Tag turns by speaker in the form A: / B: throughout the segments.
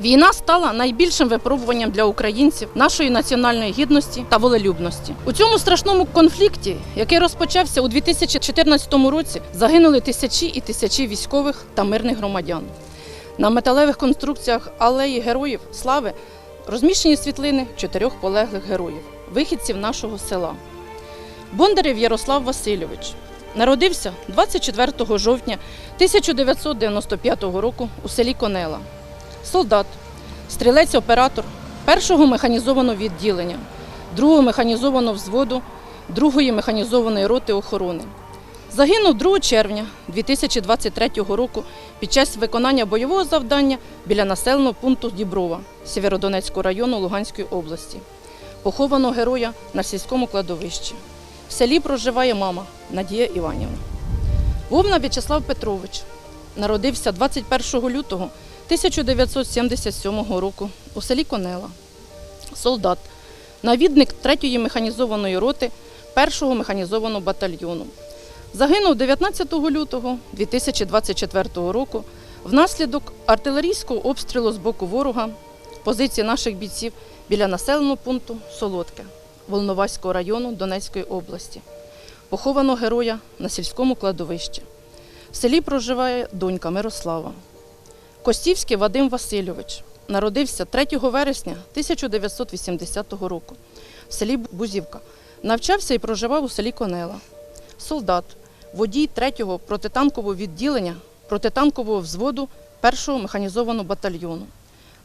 A: Війна стала найбільшим випробуванням для українців нашої національної гідності та волелюбності. У цьому страшному конфлікті, який розпочався у 2014 році, загинули тисячі і тисячі військових та мирних громадян. На металевих конструкціях алеї героїв слави розміщені світлини чотирьох полеглих героїв, вихідців нашого села. Бондарів Ярослав Васильович народився 24 жовтня 1995 року у селі Конела. Солдат, стрілець-оператор першого механізованого відділення, другого механізованого взводу, другої механізованої роти охорони. Загинув 2 червня 2023 року під час виконання бойового завдання біля населеного пункту Діброва Сєвєродонецького району Луганської області. Поховано героя на сільському кладовищі. В селі проживає мама Надія Іванівна. Вовна В'ячеслав Петрович народився 21 лютого 1977 року у селі Конела. Солдат, навідник 3-ї механізованої роти 1-го механізованого батальйону. Загинув 19 лютого 2024 року внаслідок артилерійського обстрілу з боку ворога позиції наших бійців біля населеного пункту Солодке Волноваського району Донецької області. Поховано героя на сільському кладовищі. В селі проживає донька Мирослава. Костівський Вадим Васильович народився 3 вересня 1980 року в селі Бузівка. Навчався і проживав у селі Конела. Солдат, водій 3-го протитанкового відділення протитанкового взводу 1-го механізованого батальйону.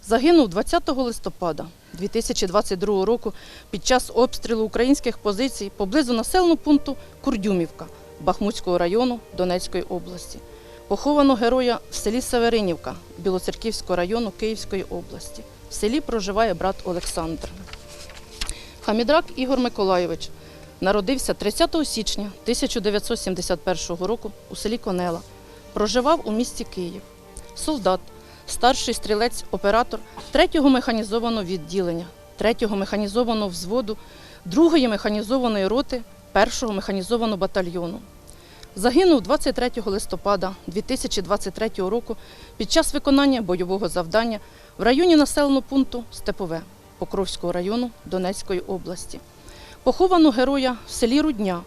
A: Загинув 20 листопада 2022 року під час обстрілу українських позицій поблизу населеного пункту Курдюмівка Бахмутського району Донецької області. Поховано героя в селі Северинівка Білоцерківського району Київської області. В селі проживає брат Олександр. Хамідрак Ігор Миколайович народився 30 січня 1971 року у селі Конела. Проживав у місті Київ. Солдат, старший стрілець-оператор 3-го механізованого відділення, 3-го механізованого взводу, 2-ї механізованої роти 1-го механізованого батальйону. Загинув 23 листопада 2023 року під час виконання бойового завдання в районі населеного пункту Степове Покровського району Донецької області. Поховано героя в селі Рудня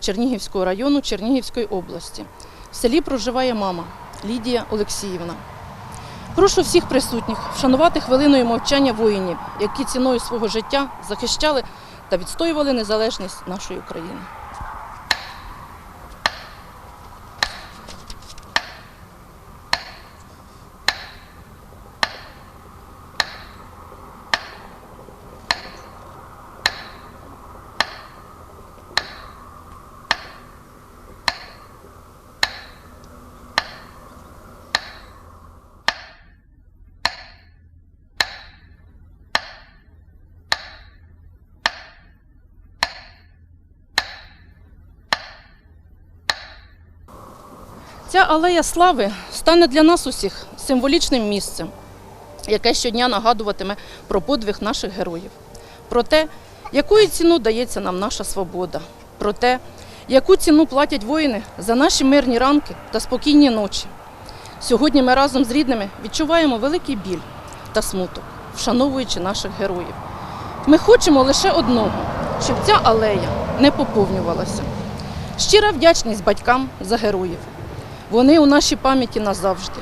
A: Чернігівського району Чернігівської області. В селі проживає мама Лідія Олексіївна. Прошу всіх присутніх вшанувати хвилиною мовчання воїнів, які ціною свого життя захищали та відстоювали незалежність нашої України. Ця алея слави стане для нас усіх символічним місцем, яке щодня нагадуватиме про подвиг наших героїв, про те, якою ціну дається нам наша свобода, про те, яку ціну платять воїни за наші мирні ранки та спокійні ночі. Сьогодні ми разом з рідними відчуваємо великий біль та смуток, вшановуючи наших героїв. Ми хочемо лише одного, щоб ця алея не поповнювалася. Щира вдячність батькам за героїв. Вони у нашій пам'яті назавжди,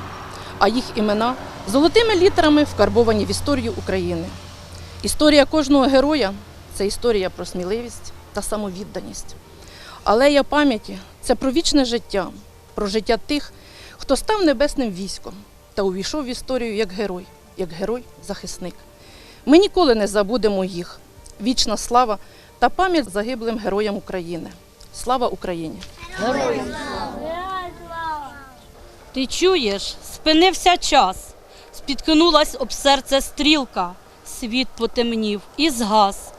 A: а їх імена золотими літерами вкарбовані в історію України. Історія кожного героя це історія про сміливість та самовідданість. Алея пам'яті це про вічне життя, про життя тих, хто став небесним військом та увійшов в історію як герой, як герой-захисник. Ми ніколи не забудемо їх. Вічна слава та пам'ять загиблим героям України. Слава Україні!
B: Ти чуєш, спинився час, спіткнулась об серце стрілка, світ потемнів і згас.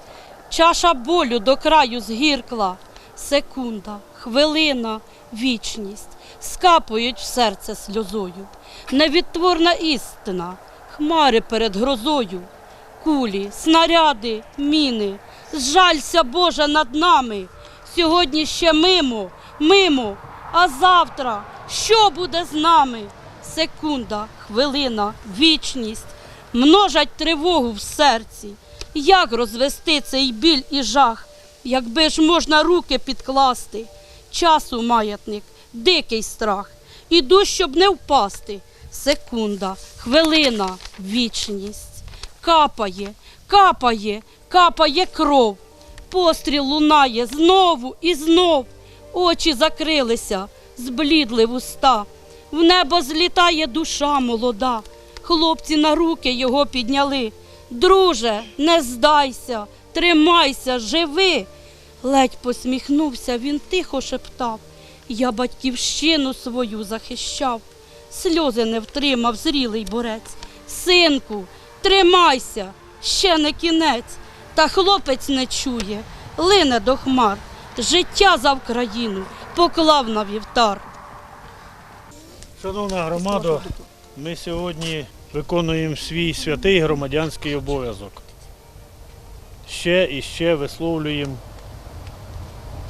B: Чаша болю до краю згіркла, секунда, хвилина, вічність скапують в серце сльозою. Невідтворна істина, хмари перед грозою, кулі, снаряди, міни. Зжалься, Боже, над нами. Сьогодні ще мимо, мимо, а завтра що буде з нами? Секунда, хвилина, вічність. множать тривогу в серці. Як розвести цей біль і жах, якби ж можна руки підкласти? Часу маятник, дикий страх. Іду, щоб не впасти. Секунда, хвилина, вічність. Капає, капає, капає кров. Постріл лунає знову і знов. Очі закрилися, зблідли вуста. В небо злітає душа молода. Хлопці на руки його підняли. Друже, не здайся, тримайся, живи. Ледь посміхнувся, він тихо шептав. Я батьківщину свою захищав. Сльози не втримав зрілий борець. Синку, тримайся, ще не кінець. Та хлопець не чує, лине до хмар. Життя за Вкраїну поклав на вівтар.
C: Шановна громада, ми сьогодні виконуємо свій святий громадянський обов'язок. Ще і ще висловлюємо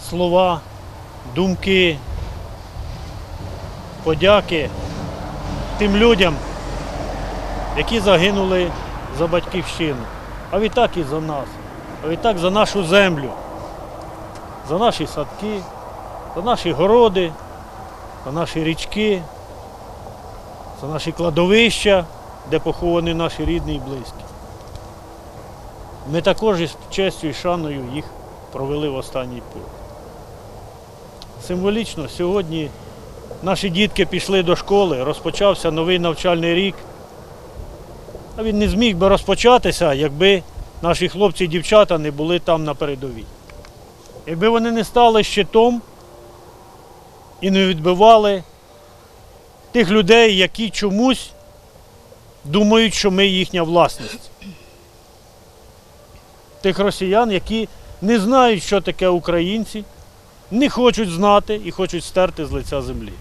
C: слова, думки, подяки тим людям, які загинули за батьківщину. А відтак і за нас, а відтак за нашу землю, за наші садки, за наші городи, за наші річки. Це наші кладовища, де поховані наші рідні і близькі. Ми також із честю і шаною їх провели в останній путь. Символічно сьогодні наші дітки пішли до школи, розпочався новий навчальний рік. А він не зміг би розпочатися, якби наші хлопці і дівчата не були там на передовій. Якби вони не стали щитом і не відбивали тих людей, які чомусь думають, що ми їхня власність. Тих росіян, які не знають, що таке українці, не хочуть знати і хочуть стерти з лиця землі.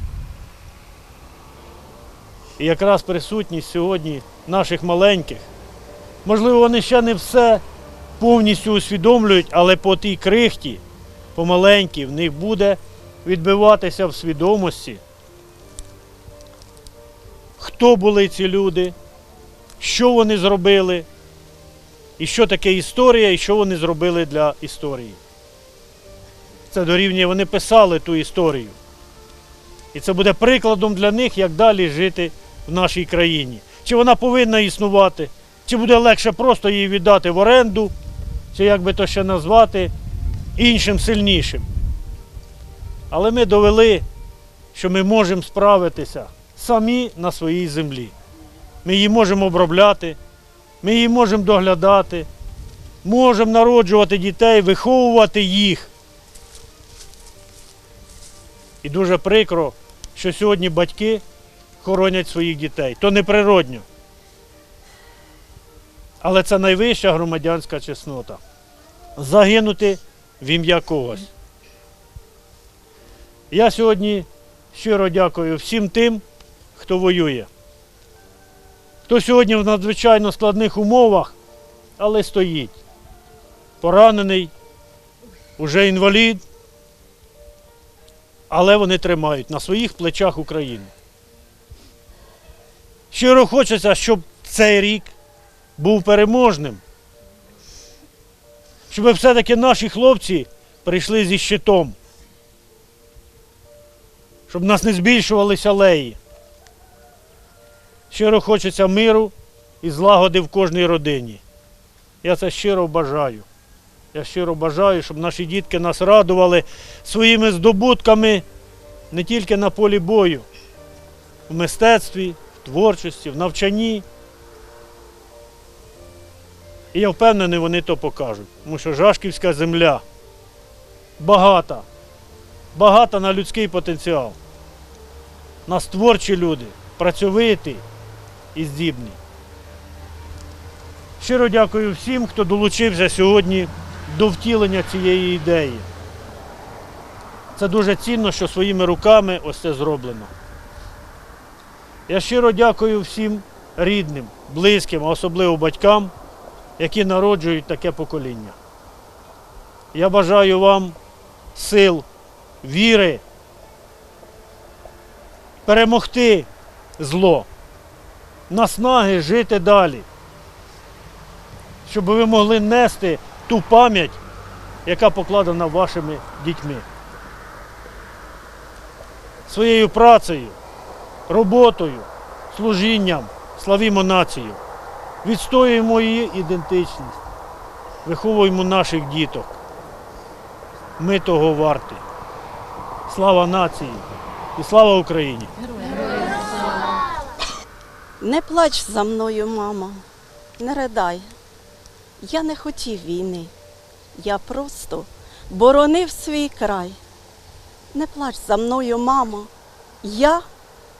C: І якраз присутність сьогодні наших маленьких, можливо, вони ще не все повністю усвідомлюють, але по тій крихті, помаленькій, в них буде відбиватися в свідомості хто були ці люди, що вони зробили, і що таке історія, і що вони зробили для історії. Це дорівнює, вони писали ту історію. І це буде прикладом для них, як далі жити в нашій країні. Чи вона повинна існувати, чи буде легше просто її віддати в оренду, чи як би то ще назвати, іншим сильнішим. Але ми довели, що ми можемо справитися самі на своїй землі. Ми її можемо обробляти, ми її можемо доглядати, можемо народжувати дітей, виховувати їх. І дуже прикро, що сьогодні батьки хоронять своїх дітей. То неприродньо. Але це найвища громадянська чеснота. Загинути в ім'я когось. Я сьогодні щиро дякую всім тим, хто воює. Хто сьогодні в надзвичайно складних умовах, але стоїть. Поранений, уже інвалід, але вони тримають на своїх плечах Україну. Щиро хочеться, щоб цей рік був переможним. Щоб все-таки наші хлопці прийшли зі щитом. Щоб в нас не збільшувалися алеї. Щиро хочеться миру і злагоди в кожній родині. Я це щиро бажаю. Я щиро бажаю, щоб наші дітки нас радували своїми здобутками не тільки на полі бою, в мистецтві, в творчості, в навчанні. І я впевнений, вони то покажуть. Тому що Жашківська земля багата, багата на людський потенціал. Нас творчі люди, працьовиті і здібні. Щиро дякую всім, хто долучився сьогодні до втілення цієї ідеї. Це дуже цінно, що своїми руками ось це зроблено. Я щиро дякую всім рідним, близьким, а особливо батькам, які народжують таке покоління. Я бажаю вам сил, віри, перемогти зло, наснаги жити далі, щоб ви могли нести ту пам'ять, яка покладена вашими дітьми. Своєю працею, роботою, служінням славімо націю, відстоюємо її ідентичність, виховуємо наших діток. Ми того варті. Слава нації і слава Україні!
D: Не плач за мною, мамо, не ридай. Я не хотів війни. Я просто боронив свій край. Не плач за мною, мамо, я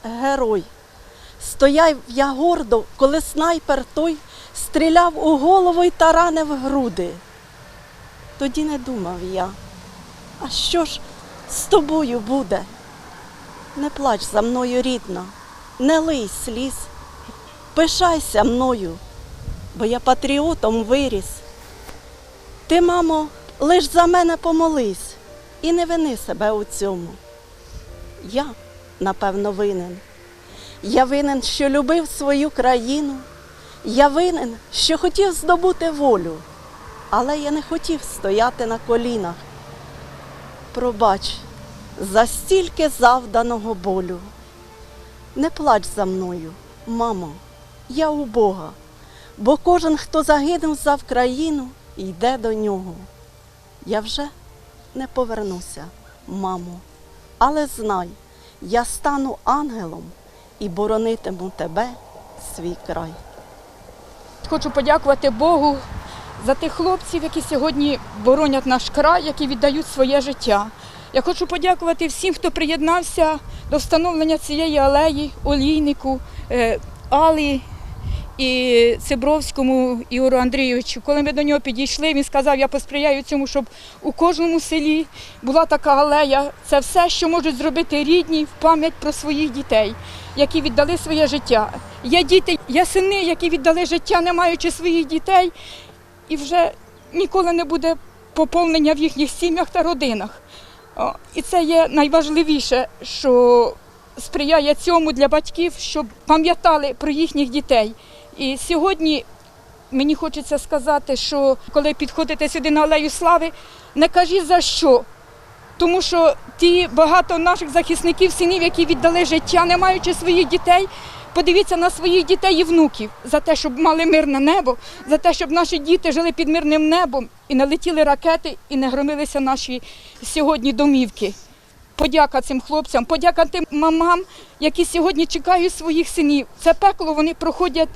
D: герой. Стояв я гордо, коли снайпер той стріляв у голову й таранив груди. Тоді не думав я, а що ж з тобою буде? Не плач за мною, рідна, не лий сліз. Пишайся мною, бо я патріотом виріс. Ти, мамо, лиш за мене помолись і не вини себе у цьому. Я, напевно, винен. Я винен, що любив свою країну. Я винен, що хотів здобути волю, але я не хотів стояти на колінах. Пробач за стільки завданого болю. Не плач за мною, мамо, я у Бога, бо кожен, хто загинув за Вкраїну, йде до нього. Я вже не повернуся, мамо, але знай, я стану ангелом і боронитиму тебе, свій край.
E: Хочу подякувати Богу за тих хлопців, які сьогодні боронять наш край, які віддають своє життя. Я хочу подякувати всім, хто приєднався до встановлення цієї алеї, олійнику, е, Алі і Цибровському Ігору Андрійовичу. Коли ми до нього підійшли, він сказав, я посприяю цьому, щоб у кожному селі була така алея. Це все, що можуть зробити рідні в пам'ять про своїх дітей, які віддали своє життя. Є діти, є сини, які віддали життя, не маючи своїх дітей, і вже ніколи не буде поповнення в їхніх сім'ях та родинах. І це є найважливіше, що сприяє цьому для батьків, щоб пам'ятали про їхніх дітей. І сьогодні мені хочеться сказати, що коли підходите сюди на Алею Слави, не кажіть за що. Тому що ті багато наших захисників, синів, які віддали життя, не маючи своїх дітей, подивіться на своїх дітей і внуків за те, щоб мали мирне небо, за те, щоб наші діти жили під мирним небом і не летіли ракети, і не громилися наші сьогодні домівки. Подяка цим хлопцям, подяка тим мамам, які сьогодні чекають своїх синів. Це пекло вони проходять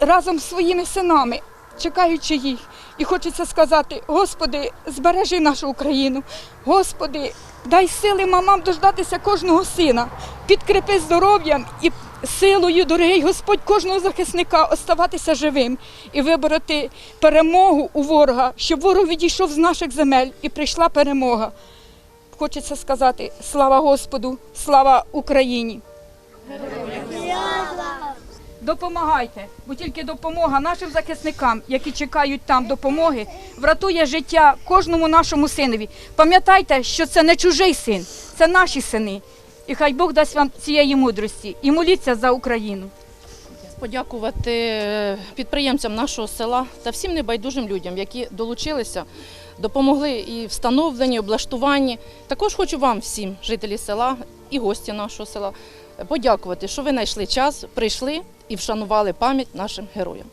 E: разом з своїми синами, чекаючи їх. І хочеться сказати: Господи, збережи нашу Україну. Господи, дай сили мамам дождатися кожного сина, підкрепи здоров'ям і силою, дорогий Господь, кожного захисника оставатися живим і вибороти перемогу у ворога, щоб ворог відійшов з наших земель і прийшла перемога. Хочеться сказати слава Господу, слава Україні. Допомагайте, бо тільки допомога нашим захисникам, які чекають там допомоги, врятує життя кожному нашому синові. Пам'ятайте, що це не чужий син, це наші сини. І хай Бог дасть вам цієї мудрості і моліться за Україну.
A: подякувати е, підприємцям нашого села та всім небайдужим людям, які долучилися, допомогли і встановленні, облаштуванні. Також хочу вам всім, жителі села і гості нашого села, подякувати, що ви знайшли час, прийшли і вшанували пам'ять нашим героям.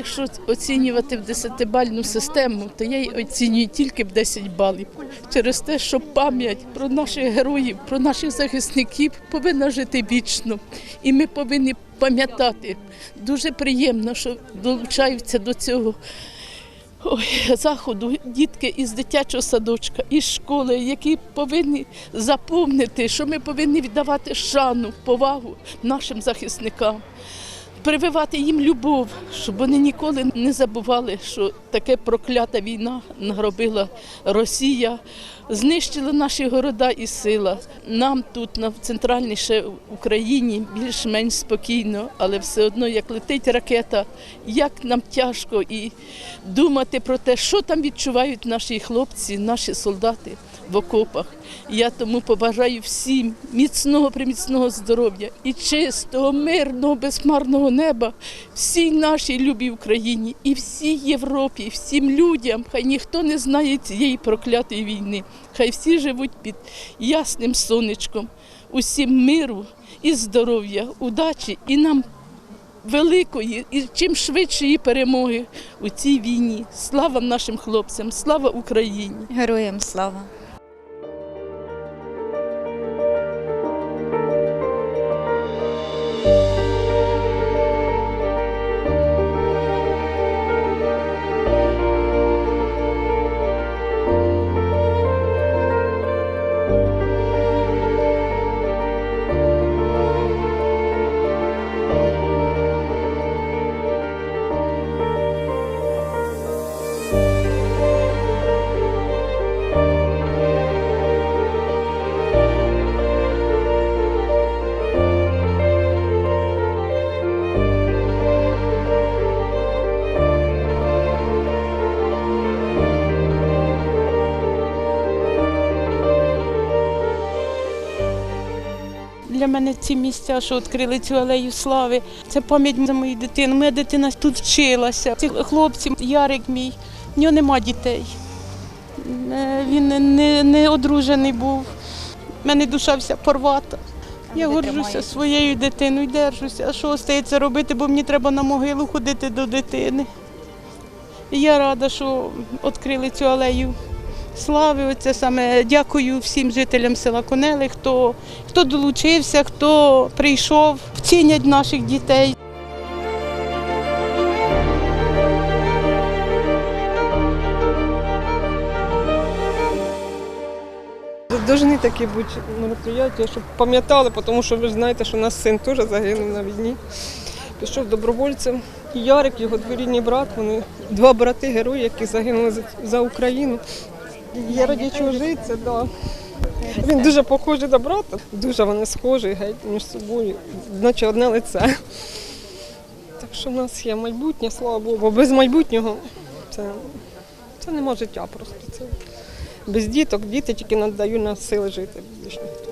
F: Якщо оцінювати в десятибальну систему, то я її оцінюю тільки в 10 балів. Через те, що пам'ять про наших героїв, про наших захисників повинна жити вічно. І ми повинні пам'ятати. Дуже приємно, що долучаються до цього ой, заходу дітки із дитячого садочка, із школи, які повинні запомнити, що ми повинні віддавати шану, повагу нашим захисникам. Прививати їм любов, щоб вони ніколи не забували, що таке проклята війна нагробила Росія, знищила наші города і села. Нам тут, на центральній ще Україні, більш-менш спокійно, але все одно, як летить ракета, як нам тяжко і думати про те, що там відчувають наші хлопці, наші солдати в окопах. Я тому побажаю всім міцного приміцного здоров'я і чистого, мирного, безхмарного неба всій нашій любій Україні і всій Європі, всім людям. Хай ніхто не знає цієї проклятої війни. Хай всі живуть під ясним сонечком. Усім миру і здоров'я, удачі і нам великої і чим швидшої перемоги у цій війні. Слава нашим хлопцям, слава Україні!
G: Героям слава!
H: Мене ці місця, що відкрили цю алею слави, це пам'ять за мою дитину. Моя дитина тут вчилася. Ці хлопці, Ярик мій, в нього нема дітей. Е, Він не, не, не одружений був. У мене душа вся порвата. Я горжуся своєю дитиною, держуся. А що остається робити, бо мені треба на могилу ходити до дитини. І я рада, що відкрили цю алею слави. Оце саме дякую всім жителям села Конели, хто, хто долучився, хто прийшов, вцінять наших дітей.
I: Должны такі бути мероприятия, щоб пам'ятали, тому що ви ж знаєте, що у нас син теж загинув на війні. Пішов добровольцем. Ярик, його двірідний брат, вони два брати герої, які загинули за, за Україну. Я раді чого жити, да. Він дуже похожий на брата, дуже вони схожі геть між собою, наче одне лице. Так що в нас є майбутнє, слава Богу, бо без майбутнього це, це нема життя просто. Це без діток, діти тільки надають нам сили жити. більш ніхто.